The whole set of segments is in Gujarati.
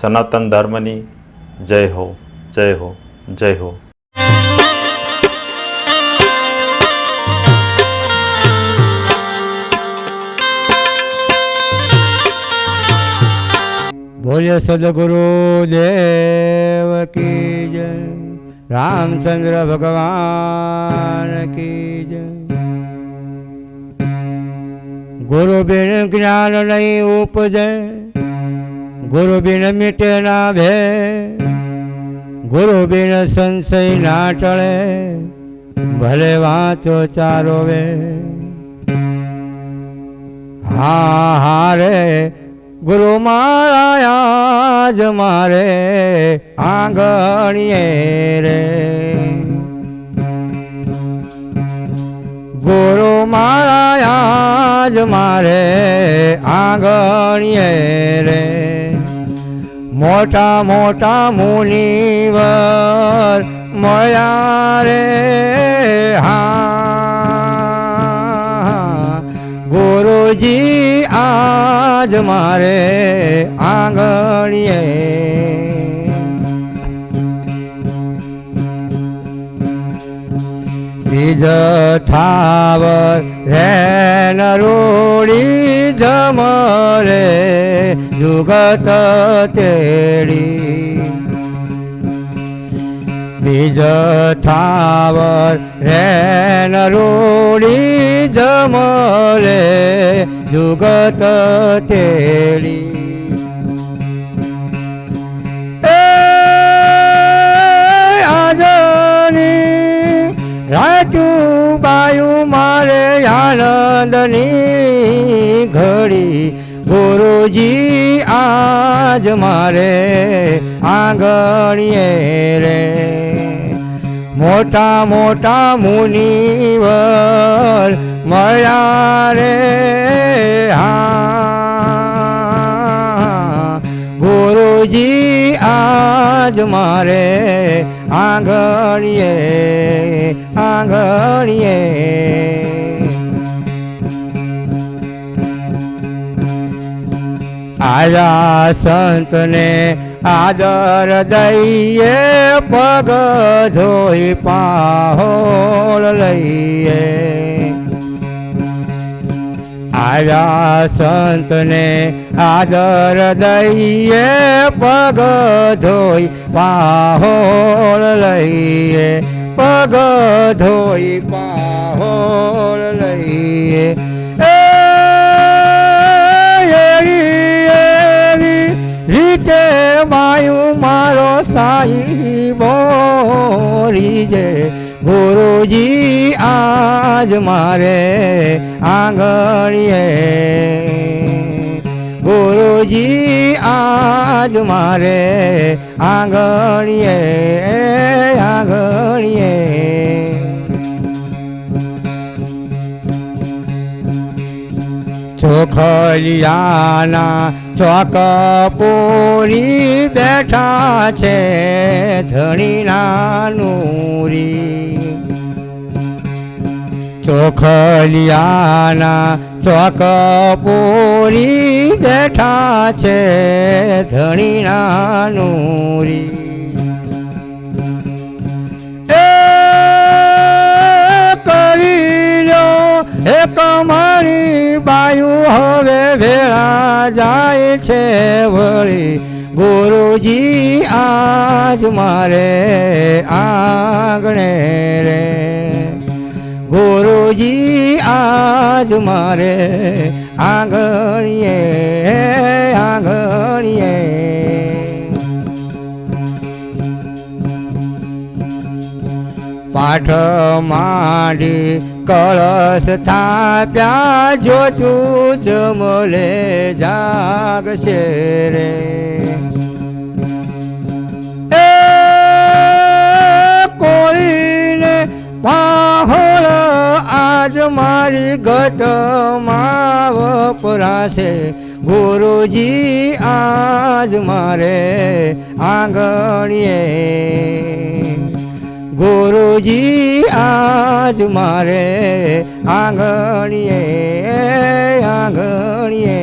સનાતન ધર્મની જય હો જય હો જય હો. બોલે સદગુરુ દેવ કી જય, રામચંદ્ર ભગવાન કી જય. ગુરુ બિન જ્ઞાન નહીં ઉપજે ગુરુ બિન મિટે ના ભે ગુરુ બિન સંશય ના ટળે, ભલે વાંચો ચારો વે. હા હા રે, ગુરુ મારા જ મારે આંગણીએ રે. ગુરુ મારા જ મારે આંગણીએ રે. મોટા મોટા મુનિવર મળ્યા રે. હા. ગુરુજી આજ મારે આંગણીએ. બીજ થાવર રેન રોડી જુગત તેડી બીજ થાવર રેન રોડી જમરે જુગત તેડી રાજુ બાયું મારે આનંદની ઘડી ગુરુજી આજ મારે આંગણીએ રે. મોટા મોટા મુનિવર મળ્યા રે. હા. ગુરુજી આજ મારે આંગણીએ આંગણીએ આજા સંતને આદર દઈએ, પગ ધોઈ પાહોળ લઈએ. આજા સંતને આદર દઈએ, પગ ધોઈ પાહોળ લઈએ. પગ ધોઈ પાહોળ રીતે માયું મારો સાઈ બોરી જે. ગુરુજી, આજ મારે આંગણીએ. ગુરુજી, આજ મારે આંગણીએ આંગણીએ. ચોખલિયાના ચોક પૂરી બેઠા છે ધણીના નૂરી. ચોખલિયાના ચોક પૂરી બેઠા છે ધણી નૂરી. મારી બાયું હવે ભેળા જાય છે વળી. ગુરુજી, આજ મારે આંગણે રે. ગુરુજી, આજ મારે આંગણીએ આંગણીએ. પાઠ માંડી કળશ થાપ્યા જોતું જમલે જાગશે રે. કોળીને પાહોળ આજ મારી ગતમાં વપરાશે. ગુરુજી, આજ મારે આંગણીએ. ગુરુજી આજ મારે આંગણીએ આંગણીએ.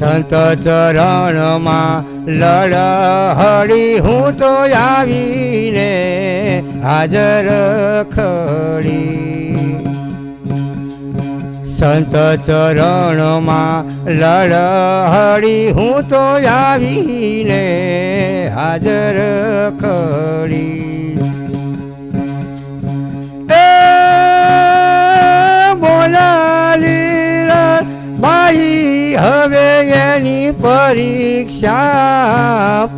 સંત ચરણમાં લડ હળી હું તો આવીને હાજર ખડી. સંત ચરણમાં લડહડી હું તો આવીને હાજર ખડી. એ ભાઈ, હવે એની પરીક્ષા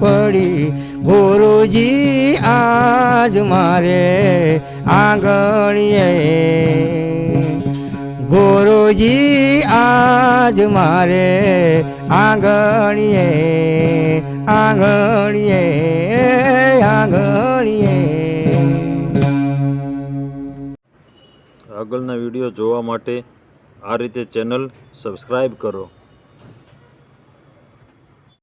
પડી. ગુરુજી, આજ મારે આંગણીએ ગુરુજી, આજ મારે આંગણીએ આંગણીએ આંગણીએ. આગળના વીડિયો જોવા માટે આ રીતે ચેનલ સબસ્ક્રાઈબ કરો.